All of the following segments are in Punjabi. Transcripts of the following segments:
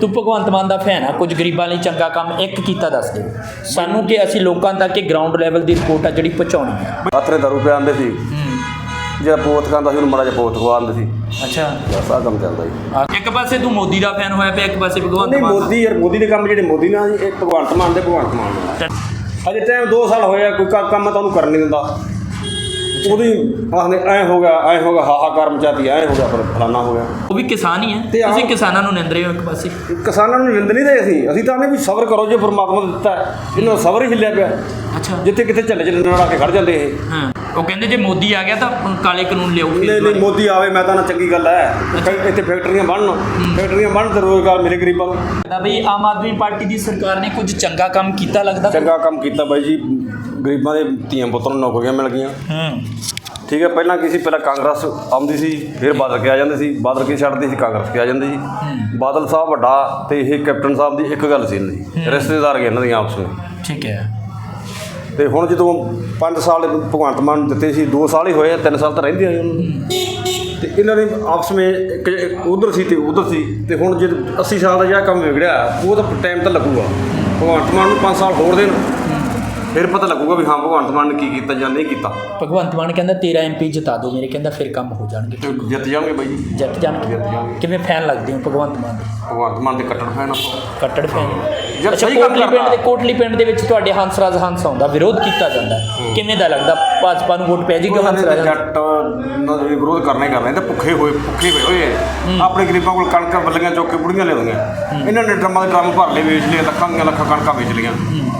ਤੂੰ ਭਗਵੰਤ ਮਾਨ ਦਾ ਫੈਨ ਆ ਕੁਝ ਗਰੀਬਾਂ ਲਈ ਚੰਗਾ ਕੰਮ ਇੱਕ ਕੀਤਾ ਦੱਸ ਦੇ। ਸਾਨੂੰ ਕਿ ਅਸੀਂ ਲੋਕਾਂ ਤੱਕ ਇਹ ਗਰਾਊਂਡ ਲੈਵਲ ਦੀ ਰਿਪੋਰਟ ਆ ਜਿਹੜੀ ਪਹੁੰਚਾਉਣੀ ਹੈ ਆਤਰੇ ਦਾਰੂ ਪਿਆ ਆਂਦੇ ਸੀ। ਜਿਹੜਾ ਪੋਤ ਖਾਂਦਾ ਸੀ ਉਹਨੂੰ ਮੜਾ ਜਿਹਾ ਪੋਤ ਖਵਾ ਆਂਦੇ ਸੀ। ਅੱਛਾ। ਬਸ ਆਹ ਕੰਮ ਚੱਲਦਾ ਜੀ। ਇੱਕ ਪਾਸੇ ਤੂੰ ਮੋਦੀ ਦਾ ਫੈਨ ਹੋਇਆ ਪਿਆ ਇੱਕ ਪਾਸੇ ਭਗਵੰਤ ਨਹੀਂ ਮਾਨ ਦਾ। ਮੋਦੀ ਯਾਰ ਮੋਦੀ ਦੇ ਕੰਮ ਜਿਹੜੇ ਮੋਦੀ ਨਾਲ ਇਹ ਭਗਵੰਤ ਮਾਨ ਦੇ ਭਗਵੰਤ ਮਾਨ ਨਾਲ ਅਜੇ ਟਾਈਮ 2 ਸਾਲ ਹੋਇਆ ਕੋਈ ਕੰਮ ਤਾਂ ਉਹਨੂੰ ਕਰਨ ਨਹੀਂ ਦਿੰਦਾ। ਉਹਦੀ ਆਖਦੇ ਐ ਹੋ ਗਿਆ ਐ ਹੋ ਗਿਆ ਹਾਹਾਕਾਰ ਮਚਾਤੀ ਐ ਹੋ ਗਿਆ ਫਿਰ ਫਲਾਨਾ ਹੋ ਗਿਆ। ਉਹ ਵੀ ਕਿਸਾਨ ਹੀ ਹੈ। ਤੇ ਆਹ- ਤੁਸੀਂ ਕਿਸਾਨਾਂ ਨੂੰ ਨਿੰਦ ਰਹੇ ਹੋ ਇੱਕ ਪਾਸੇ। ਕਿਸਾਨਾਂ ਨੂੰ ਨਿੰਦ ਨਹੀਂ ਦੇ ਅਸੀਂ। ਅਸੀਂ ਤਾਂ ਆਨੇ ਵੀ ਸਬਰ ਕਰੋ ਜੇ ਪਰਮਾਤਮਾ ਨੇ ਦਿੱਤਾ ਹੈ। ਇਹਨਾਂ ਦਾ ਸਬਰ ਹੀ ਹਿੱਲਿਆ ਪਿਆ। ਅੱਛਾ। ਜਿੱਥੇ ਕਿਤੇ ਝੱਲੇ ਝੱਲੇ ਨਾਲ ਆ ਕੇ ਖੜ ਜਾਂਦੇ ਇਹ। ਹਾਂ। ਉਹ ਕਹਿੰਦੇ ਜੇ ਮੋਦੀ ਆ ਗਿਆ ਤਾਂ ਕਾਲੇ ਕਾਨੂੰਨ ਲਿਆਓ ਨਹੀਂ ਨਹੀਂ ਮੋਦੀ ਆਵੇ ਮੈਂ ਤਾਂ ਨਾ ਚੰਗੀ ਗੱਲ ਹੈ। ਇੱਥੇ ਫੈਕਟਰੀਆਂ ਬਣਨ। ਫੈਕਟਰੀਆਂ ਬਣਨ ਤੇ ਰੋਜ਼ਗਾਰ ਮਿਲੇ ਗਰੀਬਾਂ ਨੂੰ। ਲੱਗਦਾ ਵੀ ਆਮ ਆਦਮੀ ਪਾਰਟੀ ਦੀ ਸਰਕਾਰ ਨੇ ਕੁਝ ਚੰਗਾ ਕੰਮ ਕੀਤਾ ਲੱਗਦਾ? ਚੰਗਾ ਕੰਮ ਕੀਤਾ ਬਾਈ ਜੀ। ਗਰੀਬਾਂ ਦੇ ਧੀਆਂ ਪੁੱਤਰਾਂ ਨੂੰ ਨੌਕਰੀਆਂ ਮਿਲ ਗਈਆਂ। ਹੂੰ। ਠੀਕ ਹੈ ਪਹਿਲਾਂ ਕੀ ਸੀ? ਪਹਿਲਾਂ ਕਾਂਗਰਸ ਆਉਂਦੀ ਸੀ ਫਿਰ ਬਾਦਲ ਕੇ ਆ ਜਾਂਦੇ ਸੀ। ਬਾਦਲ ਕੇ ਛੱਡਦੇ ਸੀ? ਕਾਂਗਰਸ ਕੇ ਆ ਜਾਂਦੇ ਸੀ। ਬਾਦਲ ਸਾਹਿਬ ਵੱਡਾ ਤੇ ਇਹ ਕੈਪਟਨ ਸਾਹਿਬ ਦੀ ਇੱਕ ਗੱਲ ਸੀ ਇਹਨਾਂ ਦੀ। ਰਿਸ਼ਤੇਦਾਰ ਗਏ ਇਹਨਾਂ ਦੀਆਂ ਆਪਸ ਵਿੱਚ। ਠੀਕ ਹੈ। ਤੇ ਹੁਣ ਜਦੋਂ 5 ਸਾਲ ਭਗਵੰਤ ਮਾਨ ਨੂੰ ਦਿੱਤੇ ਸੀ 2 ਸਾਲ ਹੀ ਹੋਏ ਆ 3 ਸਾਲ ਤਾਂ ਰਹਿੰਦੇ ਆਏ ਉਹਨਾਂ। ਨੂੰ ਤੇ ਇਹਨਾਂ ਨੇ ਆਪਸ ਵਿੱਚ ਇੱਕ ਉਧਰ ਸੀ ਤੇ ਉਧਰ ਸੀ। ਤੇ ਹੁਣ ਜਦ 80 ਸਾਲ ਦਾ ਜਿਹੜਾ ਕੰਮ ਵਿਗੜਿਆ, ਉਹ ਤਾਂ ਟਾਈਮ ਤਾਂ ਲੱਗੂਗਾ। ਭਗਵੰਤ ਮਾਨ ਨੂੰ 5 ਸਾਲ ਹੋਰ ਦੇਣ। ਫਿਰ ਪਤਾ ਲੱਗੂਗਾ ਵੀ ਹਾਂ ਭਗਵੰਤ ਮਾਨ ਨੇ ਕੀ ਕੀਤਾ ਜਾਂ ਨਹੀਂ ਕੀਤਾ। ਭਗਵੰਤ ਮਾਨ ਕਹਿੰਦਾ 13 ਐਮਪੀ ਜਿਤਾ ਦਿਓ ਮੇਰੇ ਕਹਿੰਦਾ ਫਿਰ ਕੰਮ ਹੋ ਜਾਣਗੇ। ਤੇ ਜਿੱਤ ਜਾਣਗੇ ਬਾਈ ਜੀ। ਜਿੱਤ ਜਾਣਗੇ। ਜਿੱਤ ਕਿਵੇਂ ਫੈਨ ਲੱਗਦੇ ਹੋ ਭਗਵੰਤ ਮਾਨ ਦੇ? ਭਗਵੰਤ ਮਾਨ ਦੇ ਕੱਟੜ ਫੈਨ ਆਪਾਂ। ਕੱਟੜ ਫੈਨ। ਜਦ ਸਹੀ ਕੰਮ ਕਰਦਾ। ਦੇ ਕੋਟਲੀ ਪਿੰਡ ਦੇ ਵਿੱਚ ਤੁਹਾਡੇ ਹੰਸਰਾਜ ਹੰਸ ਆਉਂਦਾ ਵਿਰੋਧ ਕੀਤਾ ਜਾਂਦਾ। ਕਿਵੇਂ ਦਾ ਲੱਗਦਾ? ਭਾਜਪਾ ਨੂੰ ਵੋਟ ਪੈ ਜੀ ਕਿ ਤਾਂ ਹੰਸ- ਜੱਟ ਨਾਲ ਵੀ ਵਿਰੋਧ ਕਰਨਾ ਹੀ ਕਰਨਾ ਇਹ ਤਾਂ ਭੁੱਖੇ ਹੋਏ ਭੁੱਖੇ ਹੋਏ ਹੋਏ ਆ। ਆਪਣੇ ਗਰੀਬਾਂ ਕੋਲ ਕਣਕਾਂ ਬੱਲੀਆਂ ਚੁੱਕ ਕੇ ਬੁੜੀਆਂ ਲਿਆਉਂਦੀਆਂ ਇਹਨਾਂ ਨੇ ਡਰਮਾਂ ਦੇ ਡਰਮ ਭਰ ਲਏ ਵੇਚ ਲਏ ਲੱਖਾਂ ਦੀਆਂ ਲੱਖਾਂ ਕਣਕਾਂ ਵੇਚ ਲਈਆਂ।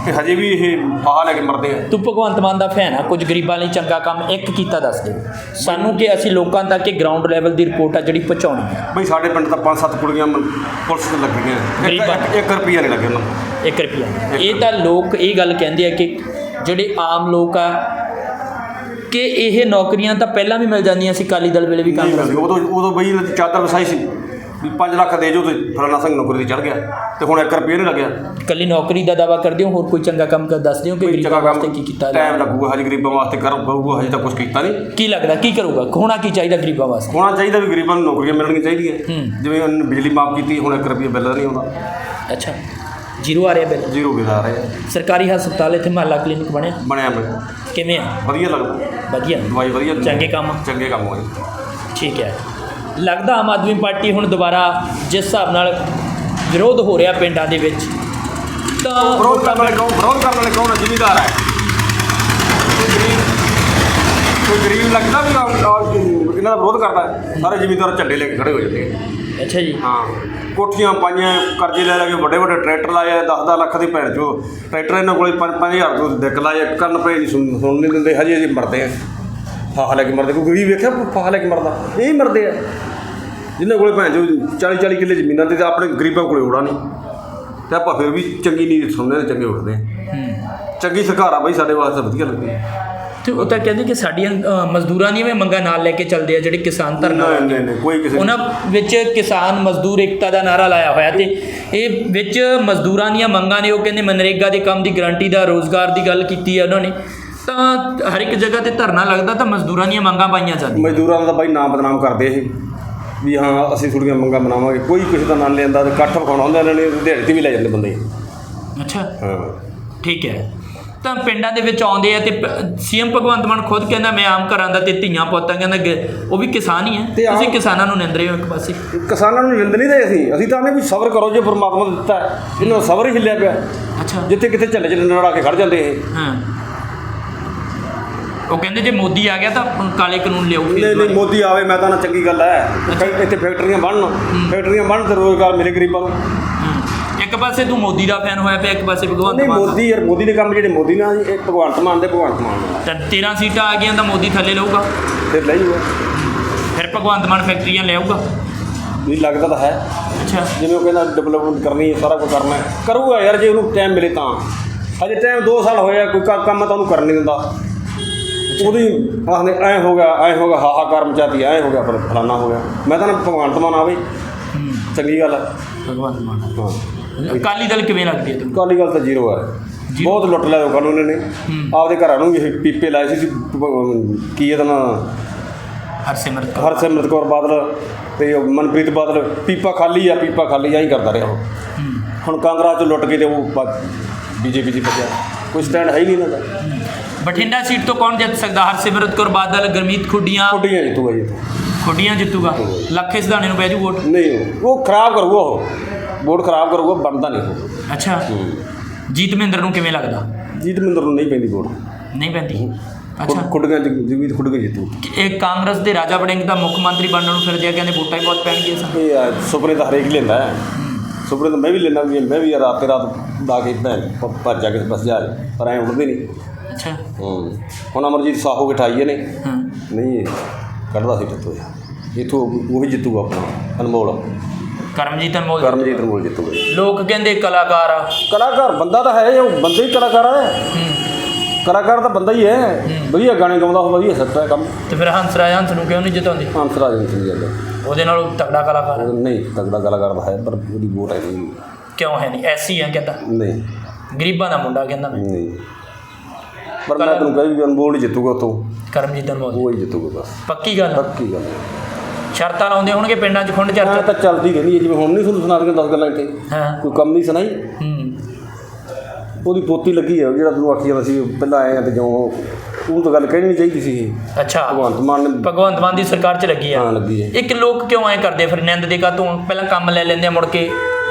ਤੇ ਹਜੇ ਵੀ ਇਹ ਫਾਹਾ ਲੈ ਕੇ ਮਰਦੇ ਆ। ਤੂੰ ਭਗਵੰਤ ਮਾਨ ਦਾ ਫੈਨ ਆ ਕੁਝ ਗਰੀਬਾਂ ਲਈ ਚੰਗਾ ਕੰਮ ਇੱਕ ਕੀਤਾ ਦੱਸ ਦੇ। ਸਾਨੂੰ ਕਿ ਅਸੀਂ ਲੋਕਾਂ ਤੱਕ ਇਹ ਗਰਾਊਂਡ ਲੈਵਲ ਦੀ ਰਿਪੋਰਟ ਆ ਜਿਹੜੀ ਪਹੁੰਚਾਉਣੀ ਹੈ ਬਈ ਸਾਡੇ ਪਿੰਡ ਤਾਂ ਪੰਜ ਸੱਤ ਕੁੜੀਆਂ ਮ- ਪੁਲਿਸ ਤੇ ਲੱਗੀਆਂ। ਗਰੀਬਾਂ। 1 ਰੁਪਿਆ ਨਹੀਂ ਲੱਗਿਆ ਉਹਨਾਂ ਨੂੰ। 1 ਰੁਪਿਆ ਇਹ ਤਾਂ ਲੋਕ ਇਹ ਗੱਲ ਕਹਿੰਦੇ ਆ ਕਿ ਜਿਹੜੇ ਆਮ ਲੋਕ ਆ ਕਿ ਇਹ ਨੌਕਰੀਆਂ ਤਾਂ ਪਹਿਲਾਂ ਵੀ ਮਿਲ ਜਾਂਦੀਆਂ ਸੀ ਕਾਲੀ ਦਲ ਵੇਲੇ ਵੀ ਕਾਂਗਰਸ ਮਿਲਦੀ ਉਦੋਂ ਉਦੋਂ ਬਈ ਚਾਦਰ ਵਸਾਈ ਸੀ। ਵੀ 5 ਲੱਖ ਦੇ ਜੋ ਤੇ ਫਲਾਣਾ ਸਿੰਘ ਨੌਕਰੀ ਤੇ ਚੜ ਗਿਆ ਤੇ ਹੁਣ 1 ਰੁਪਿਆ ਨਹੀਂ ਲੱਗਿਆ। ਕੱਲੀ ਨੌਕਰੀ ਦਾ ਦਾਵਾ ਕਰਦੇ ਹੋ ਹੋਰ ਕੋਈ ਚੰਗਾ ਕੰਮ ਕਰ ਦੱਸ ਦਿਓ ਕਿ ਗਰੀਬਾਂ ਵਾਸਤੇ ਕੀ ਕੀਤਾ ਜਾਵੇ? ਟਾਈਮ ਲੱਗੂਗਾ ਹਜੇ ਗਰੀਬਾਂ ਵਾਸਤੇ ਕਰ ਕਰੂਗਾ ਹਜੇ ਤਾਂ ਕੁਝ ਕੀਤਾ ਨਹੀਂ। ਕੀ ਲੱਗਦਾ ਕੀ ਕਰੂਗਾ? ਹੋਣਾ ਕੀ ਚਾਹੀਦਾ ਗਰੀਬਾਂ ਵਾਸਤੇ? ਹੋਣਾ ਚਾਹੀਦਾ ਵੀ ਗਰੀਬਾਂ ਨੂੰ ਨੌਕਰੀਆਂ ਮਿਲਣੀਆਂ ਚਾਹੀਦੀਆਂ। ਜਿਵੇਂ ਉਹਨਾਂ ਨੇ ਬਿਜਲੀ ਮਾਫ ਕੀਤੀ ਹੁਣ 1 ਰੁਪਿਆ ਬਿੱਲ ਨਹੀਂ ਆਉਂਦਾ। ਅੱਛਾ। ਜ਼ੀਰੋ ਆ ਰਿਹਾ ਬਿੱਲ? ਜ਼ੀਰੋ ਬਿੱਲ ਆ ਰਹੇ। ਸਰਕਾਰੀ ਹਸਪਤਾਲ ਇੱਥੇ ਮਹੱਲਾ ਕਲੀਨਿਕ ਬਣਿਆ? ਬਣਿਆ ਮੈਂ ਕਿਵੇਂ ਆ? ਵਧੀਆ ਲੱਗਦਾ। ਵਧੀਆ। ਦਵਾਈ ਵਧੀਆ ਦਿੰਦੇ। ਚੰਗੇ ਕੰਮ ਚੰਗੇ ਕੰਮ ਹੋਏ ਠੀਕ ਹੈ। ਲੱਗਦਾ ਆਮ ਆਦਮੀ ਪਾਰਟੀ ਹੁਣ ਦੁਬਾਰਾ ਜਿਸ ਹਿਸਾਬ ਨਾਲ ਵਿਰੋਧ ਹੋ ਰਿਹਾ ਪਿੰਡਾਂ ਦੇ ਵਿੱਚ ਤਾਂ ਵਿਰੋਧ ਕਰਨ ਵਾਲੇ ਕੌਣ? ਵਿਰੋਧ ਕਰਨ ਵਾਲੇ ਕੌਣ? ਜ਼ਿਮੀਦਾਰ ਹੈ। ਕੋਈ ਗਰੀਬ ਕੋਈ ਗਰੀਬ ਲੱਗਦਾ ਵੀ ਆਹ- ਆਹ ਇਹਨਾਂ ਦਾ ਵਿਰੋਧ ਕਰਦਾ ਹੈ। ਸਾਰੇ ਜ਼ਿਮੀਦਾਰ ਝੰਡੇ ਲੈ ਕੇ ਖੜੇ ਹੋ ਜਾਂਦੇ ਆ। ਅੱਛਾ ਜੀ। ਹਾਂ। ਕੋਠੀਆਂ ਪਾਈਆਂ ਕਰਜ਼ੇ ਲੈ ਲੈ ਕੇ ਵੱਡੇ ਵੱਡੇ ਟਰੈਕਟਰ ਲਾਏ 10-10 ਲੱਖ ਦੀ ਭੈਣ ਚੋ। ਟਰੈਕਟਰ ਇਹਨਾਂ ਕੋਲੇ 5-5000 ਤੋਂ ਦਿੱਕ ਲਾਏ ਕੰਨ ਪਏ ਨਹੀਂ ਸੁਣ ਨਹੀਂ ਦਿੰਦੇ ਹਜੇ ਜੀ ਮਰਦੇ ਆ। ਫਾਹਾ ਲੈ ਕੇ ਮਰਦੇ ਕੋਈ ਗਰੀਬ ਵੇਖਿਆ ਫਾਹਾ ਲੈ ਕੇ ਮਰਦਾ। ਇਹ ਹੀ ਮਰਦੇ ਆ। ਜਿਨ੍ਹਾਂ ਕੋਲੇ ਭੈਣ ਚੋ 40-40 ਕਿੱਲੇ ਜ਼ਮੀਨਾਂ ਤੇ ਤਾਂ ਆਪਣੇ ਗਰੀਬਾਂ ਕੋਲੇ ਉੜਾ ਨਹੀਂ। ਤੇ ਆਪਾਂ ਫਿਰ ਵੀ ਚੰਗੀ ਨੀਂਦ ਸੁਣਦੇ ਤੇ ਚੰਗੇ ਉੱਠਦੇ ਆ। ਚੰਗੀ ਸਰਕਾਰ ਆ ਬਾਈ ਸਾਡੇ ਵਾਸਤੇ ਵਧੀਆ ਲੱਗਦੀ ਤੇ ਉਹ ਤਾਂ ਕਹਿੰਦੇ ਕਿ ਸਾਡੀਆਂ ਅ, ਮਜ਼ਦੂਰਾਂ ਦੀਆਂ ਵੀ ਮੰਗਾਂ ਨਾਲ ਲੈ ਕੇ ਚੱਲਦੇ ਆ ਜਿਹੜੇ ਕਿਸਾਨ ਧਰਨਾ ਨਹੀਂ ਨਹੀਂ ਨਹੀਂ ਕੋਈ ਕਿਸੇ ਉਹਨਾਂ ਵਿੱਚ ਕਿਸਾਨ ਮਜ਼ਦੂਰ ਏਕਤਾ ਦਾ ਨਾਰਾ ਲਾਇਆ ਹੋਇਆ ਤੇ ਇਹ ਵਿੱਚ ਮਜ਼ਦੂਰਾਂ ਦੀਆਂ ਮੰਗਾਂ ਨੇ ਉਹ ਕਹਿੰਦੇ ਮਨਰੇਗਾ ਦੇ ਕੰਮ ਦੀ ਗਾਰੰਟੀ ਦਾ ਰੋਜ਼ਗਾਰ ਦੀ ਗੱਲ ਕੀਤੀ ਹੈ ਉਹਨਾਂ ਨੇ। ਤਾਂ ਹਰ ਇੱਕ ਜਗ੍ਹਾ ਤੇ ਧਰਨਾ ਲੱਗਦਾ ਤਾਂ ਮਜ਼ਦੂਰਾਂ ਦੀਆਂ ਮੰਗਾਂ ਪਾਈਆਂ ਜਾਂਦੀਆਂ। ਮਜ਼ਦੂਰਾਂ ਦਾ ਬਾਈ ਨਾਮ ਬਦਨਾਮ ਕਰਦੇ ਇਹ। ਵੀ ਹਾਂ ਅਸੀਂ ਥੋੜੀਆਂ ਮੰਗਾਂ ਬਣਾਵਾਂਗੇ। ਕੋਈ ਕਿਸੇ ਦਾ ਨਾਂ ਨੀ ਲੈਂਦਾ ਤੇ ਇਕੱਠ ਵਿਖਾਉਣਾ ਹੁੰਦਾ ਇਹਨਾਂ ਨੇ ਦਿਹਾੜੀ ਤੇ ਵੀ ਲੈ ਜਾਂਦੇ ਬੰਦੇ। ਅੱਛਾ। ਹਾਂ। ਠੀਕ ਹੈ। ਤਾਂ ਪਿੰਡਾਂ ਦੇ ਵਿੱਚ ਆਉਂਦੇ ਆ ਤੇ ਸੀਐਮ ਭਗਵੰਤ ਮਾਨ ਖੁਦ ਕਹਿੰਦਾ ਮੈਂ ਆਮ ਘਰਾਂ ਦਾ ਤੇ ਧੀਆਂ ਪੁੱਤਾਂ ਕਹਿੰਦਾ ਉਹ ਵੀ ਕਿਸਾਨ ਹੀ ਆਮ- ਤੁਸੀਂ ਕਿਸਾਨਾਂ ਨੂੰ ਨਿੰਦ ਰਹੇ ਹੋ ਇੱਕ ਪਾਸੇ। ਕਿਸਾਨਾਂ ਨੂੰ ਨਿੰਦ ਨਹੀਂ ਦੇ ਅਸੀਂ। ਅਸੀਂ ਤਾਂ ਆਨੇ ਵੀ ਸਬਰ ਕਰੋ ਜੇ ਪਰਮਾਤਮਾ ਨੇ ਦਿੱਤਾ। ਇਹਨਾਂ ਦਾ ਸਬਰ ਹੀ ਹਿੱਲਿਆ ਪਿਆ। ਅੱਛਾ। ਜਿੱਥੇ ਕਿਤੇ ਝੱਲੇ ਝੱਲੇ ਨਾਲ ਆ ਕੇ ਖੜ ਜਾਂਦੇ ਇਹ। ਹਾਂ। ਉਹ ਕਹਿੰਦੇ ਜੇ ਮੋਦੀ ਆ ਗਿਆ ਤਾਂ ਕਾਲੇ ਕਾਨੂੰਨ ਲਿਆਓ ਨਹੀਂ ਨਹੀਂ ਮੋਦੀ ਆਵੇ ਮੈਂ ਤਾਂ ਨਾ ਚੰਗੀ ਗੱਲ ਹੈ। ਇੱਥੇ ਫੈਕਟਰੀਆਂ ਬਣਨ। ਫੈਕਟਰੀਆਂ ਬਣਨ ਤੇ ਰੋਜ਼ਗਾਰ ਮਿਲੇ ਗਰੀਬਾਂ ਨੂੰ। ਇੱਕ ਪਾਸੇ ਤੂੰ ਮੋਦੀ ਦਾ ਫੈਨ ਹੋਇਆ ਪਿਆ ਇੱਕ ਪਾਸੇ ਭਗਵੰਤ ਨਹੀਂ ਮਾਨ ਦਾ। ਮੋਦੀ ਯਾਰ ਮੋਦੀ ਦੇ ਕੰਮ ਜਿਹੜੇ ਮੋਦੀ ਨਾਲ ਇਹ ਭਗਵੰਤ ਮਾਨ ਦੇ ਭਗਵੰਤ ਮਾਨ ਨਾਲ। ਤਾਂ 13 ਸੀਟਾਂ ਆ ਗਈਆਂ ਤਾਂ ਮੋਦੀ ਥੱਲੇ ਲਊਗਾ। ਫਿਰ ਲੈ ਜੂਗਾ। ਫਿਰ ਭਗਵੰਤ ਮਾਨ ਫੈਕਟਰੀਆਂ ਲਿਆਊਗਾ ਨਹੀਂ ਲੱਗਦਾ ਤਾਂ ਹੈ। ਅੱਛਾ। ਜਿਵੇਂ ਉਹ ਕਹਿੰਦਾ ਡਿਵੈਲਪਮੈਂਟ ਕਰਨੀ ਹੈ ਸਾਰਾ ਕੁਝ ਕਰਨਾ ਹੈ। ਕਰੂਗਾ ਯਾਰ ਜੇ ਉਹਨੂੰ ਟਾਈਮ ਮਿਲੇ ਤਾਂ। ਅਜੇ ਟਾਈਮ 2 ਸਾਲ ਹੋਇਆ ਕੋਈ ਕ- ਕੰਮ ਤਾਂ ਉਹਨੂੰ ਕਰਨ ਨਹੀਂ ਦਿੰਦਾ। ਉਹਦੀ ਆਖਦੇ ਐ ਹੋ ਗਿਆ ਐ ਹੋ ਗਿਆ ਹਾਹਾਕਾਰ ਮਚਾਤੀ ਐ ਹੋ ਗਿਆ ਫਿਰ ਫਲਾਨਾ ਹੋ ਗਿਆ। ਮੈਂ ਤਾਂ ਨਾ ਭਗਵੰਤ ਮਾਨ ਆਵੇ। ਚੰਗੀ ਗੱਲ ਹੈ। ਭਗਵੰਤ ਮਾਨ। ਹਾਂ। ਅਕਾਲੀ ਦਲ ਕਿਵੇਂ ਲੱਗਦੀ ਹੈ ਤੁਹਾਨੂੰ? ਕਾਲੀ ਗੱਲ ਤਾਂ ਜ਼ੀਰੋ ਹੈ। ਬਹੁਤ ਲੁੱਟ ਲਿਆ ਲੋਕਾਂ ਨੂੰ ਇਹਨਾਂ ਨੇ। ਆਪਦੇ ਘਰਾਂ ਨੂੰ ਵੀ ਇਹ ਪੀਪੇ ਲਾਏ ਸੀ ਕੀ ਇਹਦਾ ਨਾਂ? ਹਰਸਿਮਰਤ ਕੌਰ ਹਰਸਿਮਰਤ ਕੌਰ ਬਾਦਲ ਤੇ ਉਹ ਮਨਪ੍ਰੀਤ ਬਾਦਲ। ਪੀਪਾ ਖਾਲੀ ਆ ਪੀਪਾ ਖਾਲੀ ਆ ਹੀ ਕਰਦਾ ਰਿਹਾ ਉਹ। ਹੂੰ। ਹੁਣ ਕਾਂਗਰਸ ਚ ਲੁੱਟ ਕੇ ਤੇ ਉਹ ਬੀਜੇਪੀ ਚ ਭੱਜਿਆ ਕੋਈ ਸਟੈਂਡ ਹੈ ਹੀ ਨਹੀਂ ਇਹਨਾਂ ਦਾ। ਬਠਿੰਡਾ ਸੀਟ ਤੋਂ ਕੌਣ ਜਿੱਤ ਸਕਦਾ? ਹਰਸਿਮਰਤ ਕੌਰ ਬਾਦਲ ਗਰਮੀਤ ਖੁੱਡੀਆਂ? ਖੁੱਡੀਆਂ ਜਿੱਤੂਗਾ ਜੀ। ਖੁੱਡੀਆਂ ਜਿੱਤੂਗਾ। ਲੱਖੇ ਸਿਧਾਣੇ ਨੂੰ ਪੈ ਜੂ ਵੋਟ? ਨਹੀਂ ਉਹ ਖਰਾਬ ਕਰੂਗਾ ਉਹ। ਵੋਟ ਖਰਾਬ ਕਰੂਗਾ ਬਣਦਾ ਨਹੀਂ ਉਹ ਅੱਛਾ। ਜੀਤ ਮਹਿੰਦਰ ਨੂੰ ਕਿਵੇਂ ਲੱਗਦਾ? ਜੀਤ ਮਿੰਦਰ ਨੂੰ ਨਹੀਂ ਪੈਂਦੀ ਵੋਟ ਨਹੀਂ ਪੈਂਦੀ? ਅੱਛਾ। ਖੁੱਡੀਆਂ ਜਗਵੀਰ ਖੁੱਡੀਆਂ ਜਿੱਤੂ। ਇਹ ਕਾਂਗਰਸ ਦੇ ਰਾਜਾ ਵੜਿੰਗ ਦਾ ਮੁੱਖ ਮੰਤਰੀ ਬਣਨ ਨੂੰ ਫਿਰਦੇ ਆ ਕਹਿੰਦੇ ਵੋਟਾਂ ਹੀ ਬਹੁਤ ਪੈਣਗੀਆਂ ਸਨ। ਇਹ ਆ, ਸੁਪਨੇ ਤਾਂ ਹਰੇਕ ਲੈਂਦਾ ਹੈ। ਸੁਪਨੇ ਤਾਂ ਮੈਂ ਵੀ ਲੈਂਦਾ ਵੀ ਮੈਂ ਵੀ ਰਾਤ ਤੇ ਰਾਤ ਦਾ ਕੇ ਭੈਣ ਭ- ਭੱਜ ਜਾ ਕੇ ਬਸ ਜਾ ਪਰ ਐ ਉੱਠਦੇ ਨਹੀਂ। ਅੱਛਾ। ਹੂੰ। ਹੁਣ ਅਮਰਜੀਤ ਸਾਹੋ ਬਿਠਾਈਏ ਨੇ ਹਾਂ। ਨਹੀਂ ਇਹ ਕੱਢਦਾ ਸੀ ਟੱਤੋ ਇਥੋਂ ਉਹ ਹੀ ਜਿੱਤੂਗਾ ਆਪਣਾ ਅਨਮੋਲ। ਕਰਮਜੀਤ ਅਨਮੋਲ ਕਰਮਜੀਤ ਅਨਮੋਲ ਜਿੱਤੂਗਾ। ਲੋਕ ਕਹਿੰਦੇ ਕਲਾਕਾਰ। ਆ ਕਲਾਕਾਰ ਬੰਦਾ ਤਾਂ ਹੈ ਉਹ ਬੰਦਾ ਹੀ ਕਲਾਕਾਰ ਹੈ। ਹੂੰ। ਕਲਾਕਾਰ ਤਾਂ ਬੰਦਾ ਹੀ ਹੈ। ਵਧੀਆ ਗਾਣੇ ਗਾਉਂਦਾ ਉਹ ਵਧੀਆ ਸੱਤਾ ਹੈ ਕੰਮ। ਤੇ ਫਿਰ ਹੰਸਰਾਜ ਹੰਸ ਨੂੰ ਕਿਉਂ ਨਹੀਂ ਜਿਤਾਉਂਦੇ? ਹੰਸਰਾਜ ਨਹੀਂ ਚੰਗੀ ਗੱਲ ਉਹਦੇ ਨਾਲ ਤਗੜਾ ਕਲਾਕਾਰ। ਨਹੀਂ ਤਗੜਾ ਕਲਾਕਾਰ ਤਾਂ ਹੈ ਪਰ ਉਹਦੀ ਵੋਟ ਹੈ ਨਹੀਂ। ਕਿਉਂ ਹੈ ਨਹੀਂ? ਐਸੀ ਆ ਕਹਿੰਦਾ। ਨਹੀਂ। ਗਰੀਬਾਂ ਦਾ ਮੁੰਡਾ ਕਹਿੰਦਾ ਮੈਂ। ਨਹੀਂ। ਪਰ ਮੈਂ ਤੈਨੂੰ ਕਹੀ ਵੀ ਅਨਮੋਲ ਹੀ ਜਿੱਤੂਗਾ ਉਤੋਂ ਕਰਮਜੀਤ ਅਨਮੋਲ। ਉਹ ਹੀ ਜਿੱਤੂਗਾ ਬਸ। ਪੱਕੀ ਗੱਲ ਆ। ਪੱਕੀ ਗੱਲ ਹੈ ਸ਼ਰਤਾਂ ਲਾਉਂਦੇ ਹੋਣਗੇ ਪਿੰਡਾਂ 'ਚ ਖੁੰਡ ਮੈਂ ਚਰਚਾ? ਤਾਂ ਚੱਲਦੀ ਰਹਿੰਦੀ ਹੈ। ਜਿਵੇਂ ਹੁਣ ਨਹੀਂ ਤੁਹਾਨੂੰ ਸੁਣਾ ਦਿਆਂ 10 ਗੱਲਾਂ ਇੱਥੇ। ਹਾਂ। ਕੋਈ ਕੰਮ ਨਹੀਂ ਸੁਣਾਈ। ਹੂੰ। ਉਹਦੀ ਪੋਤੀ ਲੱਗੀ ਹੈ ਜਿਹੜਾ ਤੈਨੂੰ ਆਖੀ ਜਾਂਦਾ ਸੀ ਪਹਿਲਾਂ ਆਏ ਆ ਤੇ ਜੋ ਉਹ ਤਾਂ ਗੱਲ ਕਹਿਣੀ ਨਹੀਂ ਚਾਹੀਦੀ ਸੀ ਇਹ। ਅੱਛਾ। ਭਗਵੰਤ ਮਾਨ ਨੇ ਭਗਵੰਤ ਮਾਨ ਦੀ ਸਰਕਾਰ 'ਚ ਲੱਗੀ ਆ? ਹਾਂ ਲੱਗੀ ਹੈ। ਇੱਕ ਲੋਕ ਕਿਉਂ ਐ ਕਰਦੇ ਫਿਰ ਨਿੰਦ ਦੇ ਕਾਤੋਂ ਪਹਿਲਾਂ ਕੰਮ ਲੈ ਲੈਂਦੇ ਆ ਮੁੜ ਕੇ।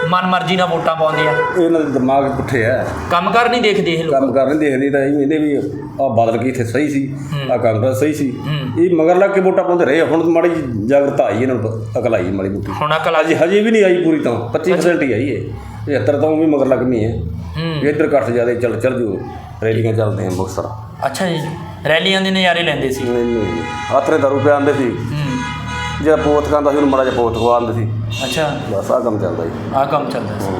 ਮਨ ਮਰਜ਼ੀ ਨਾਲ ਵੋਟਾਂ ਪਾਉਂਦੇ ਆ। ਇਹਨਾਂ ਦੇ ਦਿਮਾਗ ਪੁੱਠੇ ਆ। ਕੰਮ ਕਰ ਨਹੀਂ ਦੇਖਦੇ ਇਹ ਲੋਕ। ਕੰਮ ਕਰ ਨਹੀਂ ਦੇਖਦੇ ਤਾਂ ਇਹ ਇਹਦੇ ਵੀ ਆ ਬਦਲ ਕੇ ਇੱਥੇ ਸਹੀ ਸੀ ਆ ਕਾਂਗਰਸ ਸਹੀ ਸੀ। ਇਹ ਮਗਰ ਲੱਗ ਕੇ ਵੋਟਾਂ ਪਾਉਂਦੇ ਰਹੇ ਹੁਣ ਮਾੜੀ ਜਿਹੀ ਜਾਗਰਤਾ ਆਈ ਇਹਨਾਂ ਨੂੰ ਅਕਲ ਆਈ ਮਾੜੀ ਮੋਟੀ। ਹੁਣ ਅਕਲ ਆ ਅਜੇ ਹਜੇ ਵੀ ਨਹੀਂ ਆਈ ਪੂਰੀ ਤਾਂ 25% ਹੀ ਆਈ ਹੈ 75 ਤਾਂ ਉਹ ਵੀ ਮਗਰ ਲੱਗਣੀ ਹੈ। ਹੂੰ। ਵੀ ਇੱਧਰ ਘੱਟ ਜ਼ਿਆਦਾ ਚੱਲ ਚੱਲ ਜੂ ਰੈਲੀਆਂ ਚੱਲਦੇ ਆ ਮੁਕਤਸਰ। ਅੱਛਾ ਜੀ ਰੈਲੀਆਂ ਦੇ ਨਜ਼ਾਰੇ ਲੈਂਦੇ ਸੀ। ਨਹੀਂ ਨਹੀਂ। ਆਤਰੇ ਦਾਰੂ ਪਿਆ ਆਂਦੇ ਸੀ ਜਿਹੜਾ ਪੋਤ ਖਾਂਦਾ ਸੀ ਉਹਨੂੰ ਮਾੜਾ ਜਿਹਾ ਪੋਤ ਖਵਾ ਆਂਦੇ ਸੀ। ਅੱਛਾ। ਬਸ ਆਹ ਕੰਮ ਚੱਲਦਾ ਜੀ। ਆਹ ਕੰਮ ਚੱਲਦਾ ਸੀ।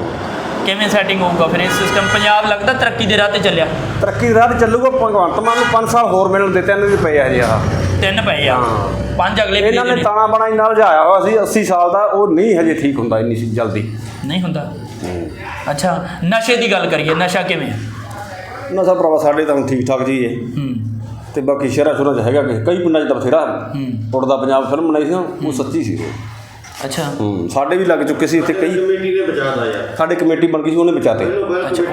ਕਿਵੇਂ ਸੈਟਿੰਗ ਹੋਊਗਾ ਫਿਰ? ਇਹ ਸਿਸਟਮ ਪੰਜਾਬ ਲੱਗਦਾ ਤਰੱਕੀ ਦੇ ਰਾਹ ਤੇ ਚੱਲਿਆ? ਤਰੱਕੀ ਦੇ ਰਾਹ ਤੇ ਚੱਲੂਗਾ ਭਗਵੰਤ ਮਾਨ ਨੂੰ 5 ਸਾਲ ਹੋਰ ਮਿਲਣ ਦਿੱਤੇ ਇਹਨਾਂ ਦੇ ਪਏ ਆ ਜੀ ਆਹ। ਤਿੰਨ ਪਏ ਆ। ਹਾਂ। ਪੰਜ ਅਗਲੇ ਇਹਨਾਂ ਪੇਜ ਨੇ ਨੇ ਤਾਣਾ ਬਣਾ ਇੰਨਾ ਲਜਾਇਆ ਹੋਇਆ ਸੀ 80 ਸਾਲ ਦਾ ਉਹ ਨਹੀਂ ਹਜੇ ਠੀਕ ਹੁੰਦਾ ਇੰਨੀ ਜਲਦੀ। ਨਹੀਂ ਹੁੰਦਾ? ਅੱਛਾ ਨਸ਼ੇ ਦੀ ਗੱਲ ਕਰੀਏ ਨਸ਼ਾ ਕਿਵੇਂ? ਆ ਨਸ਼ਾ ਭਰਾਵਾ ਸਾਡੇ ਤਾਂ ਹੁਣ ਠੀਕ ਠਾਕ ਜੀ ਹੈ ਹੂੰ। ਤੇ ਬਾਕੀ ਸ਼ਹਿਰਾਂ ਸ਼ੁਰਾਂ 'ਚ ਹੈਗਾ ਕਿ ਕਈ ਪਿੰਡਾਂ 'ਚ ਤਾਂ ਬਥੇਰਾ। ਹੂੰ। ਪੰਜਾਬ ਫਿਲਮ ਬਣਾਈ ਸੀ ਉਹ ਸੱਚੀ ਸੀ ਅੱਛਾ। ਹੂੰ ਸਾਡੇ ਵੀ ਲੱਗ ਚੁੱਕੇ ਸੀ ਇੱਥੇ ਕਈ। ਕਮੇਟੀ ਨੇ ਬਚਾਤਾ ਯਾਰ। ਸਾਡੇ ਕਮੇਟੀ ਬਣ ਗਈ ਸੀ ਉਹਨੇ ਬਚਾਤੇ ਅੱਛਾ।